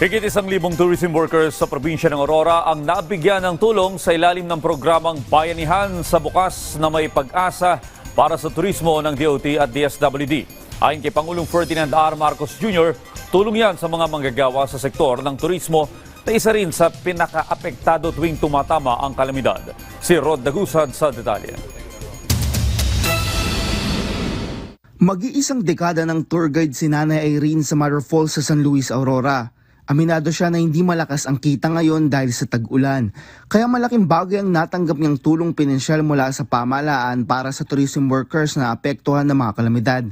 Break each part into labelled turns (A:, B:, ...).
A: Higit isang libong tourism workers sa probinsya ng Aurora ang nabigyan ng tulong sa ilalim ng programang Bayanihan sa Bukas na may pag-asa para sa turismo ng DOT at DSWD. Ayon kay Pangulong Ferdinand R. Marcos Jr., tulong yan sa mga manggagawa sa sektor ng turismo na isa rin sa pinaka-apektado tuwing tumatama ang kalamidad. Si Rod Dagusad sa detalye.
B: Mag-iisang dekada ng tour guide si Nanay Irene sa Mother Falls sa San Luis, Aurora. Aminado siya na hindi malakas ang kita ngayon dahil sa tag-ulan. Kaya malaking bagay ang natanggap niyang tulong pinansyal mula sa pamahalaan para sa tourism workers na apektuhan ng mga kalamidad.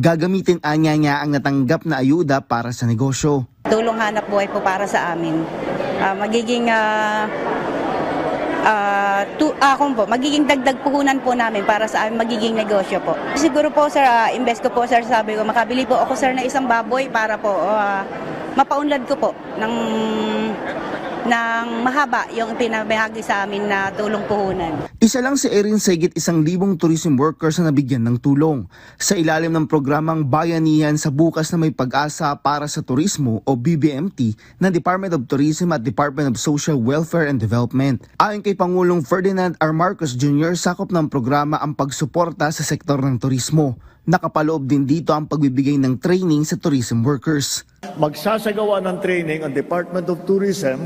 B: Gagamitin anya niya ang natanggap na ayuda para sa negosyo.
C: Tulong hanap buhay po para sa amin. Ah, magiging ah ah, tu, ah, kung po, magiging dagdag puhunan po namin para sa aming magiging negosyo po. Siguro po sir, ah, invest ko po sir, sabi ko, makabili po ako sir na isang baboy para po ah, mapaunlad ko po ng ng mahaba yung pinabahagi sa amin na tulong puhunan.
B: Isa lang si Erin sa higit isang libong tourism workers na nabigyan ng tulong sa ilalim ng programang Bayanihan sa Bukas na May Pag-asa para sa Turismo o BBMT ng Department of Tourism at Department of Social Welfare and Development. Ayon kay Pangulong Ferdinand R. Marcos Jr., sakop ng programa ang pagsuporta sa sektor ng turismo. Nakapaloob din dito ang pagbibigay ng training sa tourism workers.
D: Magsasagawa ng training ang Department of Tourism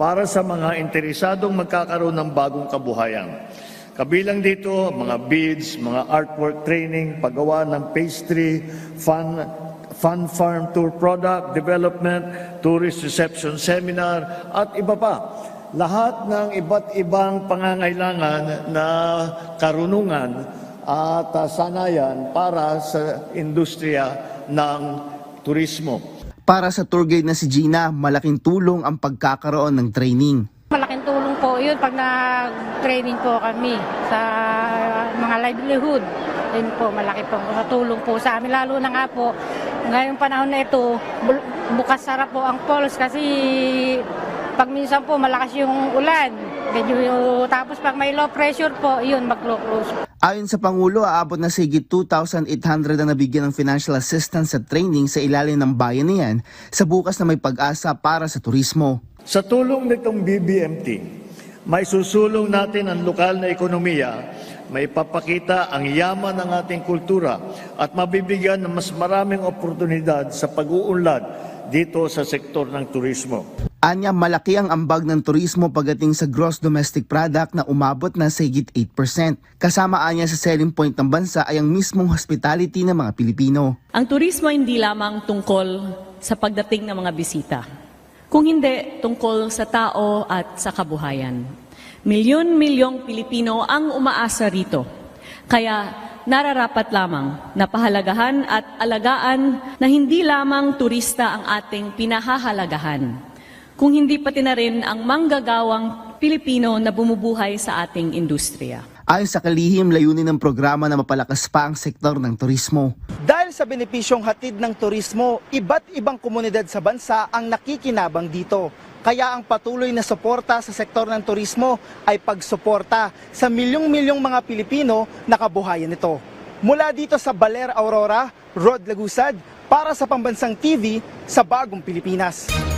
D: para sa mga interesadong magkakaroon ng bagong kabuhayan. Kabilang dito, mga beads, mga artwork training, paggawa ng pastry, fun, fun farm tour product development, tourist reception seminar, at iba pa. Lahat ng iba't ibang pangangailangan na karunungan at uh, sanayan para sa industriya ng turismo.
B: Para sa tour guide na si Gina, malaking tulong ang pagkakaroon ng training.
E: Malaking tulong po yun pag nag-training po kami sa mga livelihood. Yun po, malaki po tulong po sa amin. Lalo na nga po, ngayong panahon na ito, bu- bukas sarap po ang falls kasi pag minsan po malakas yung ulan. Medyo, tapos pag may low pressure po, yun, mag-close.
B: Ayon sa Pangulo, aabot na higit 2,800 na nabigyan ng financial assistance sa training sa ilalim ng bayan niyan sa bukas na may pag-asa para sa turismo.
D: Sa tulong nitong BBMT, may susulong natin ang lokal na ekonomiya, may papakita ang yaman ng ating kultura at mabibigyan ng mas maraming oportunidad sa pag-uunlad dito sa sektor ng turismo.
B: Anya malaki ang ambag ng turismo pagdating sa gross domestic product na umabot na sa higit 8%. Kasama anya sa selling point ng bansa ay ang mismong hospitality ng mga Pilipino.
F: Ang turismo hindi lamang tungkol sa pagdating ng mga bisita, kung hindi tungkol sa tao at sa kabuhayan. Milyon-milyong Pilipino ang umaasa rito. Kaya nararapat lamang na pahalagahan at alagaan na hindi lamang turista ang ating pinahahalagahan, kung hindi pati na rin ang manggagawang Pilipino na bumubuhay sa ating industriya.
B: Ayon sa kalihim, layunin ng programa na mapalakas pa ang sektor ng turismo. Dahil sa benepisyong hatid ng turismo, iba't ibang komunidad sa bansa ang nakikinabang dito. Kaya ang patuloy na suporta sa sektor ng turismo ay pagsuporta sa milyong-milyong mga Pilipino na kabuhayan nito. Mula dito sa Baler, Aurora, Rod Lagusad, para sa Pambansang TV sa Bagong Pilipinas.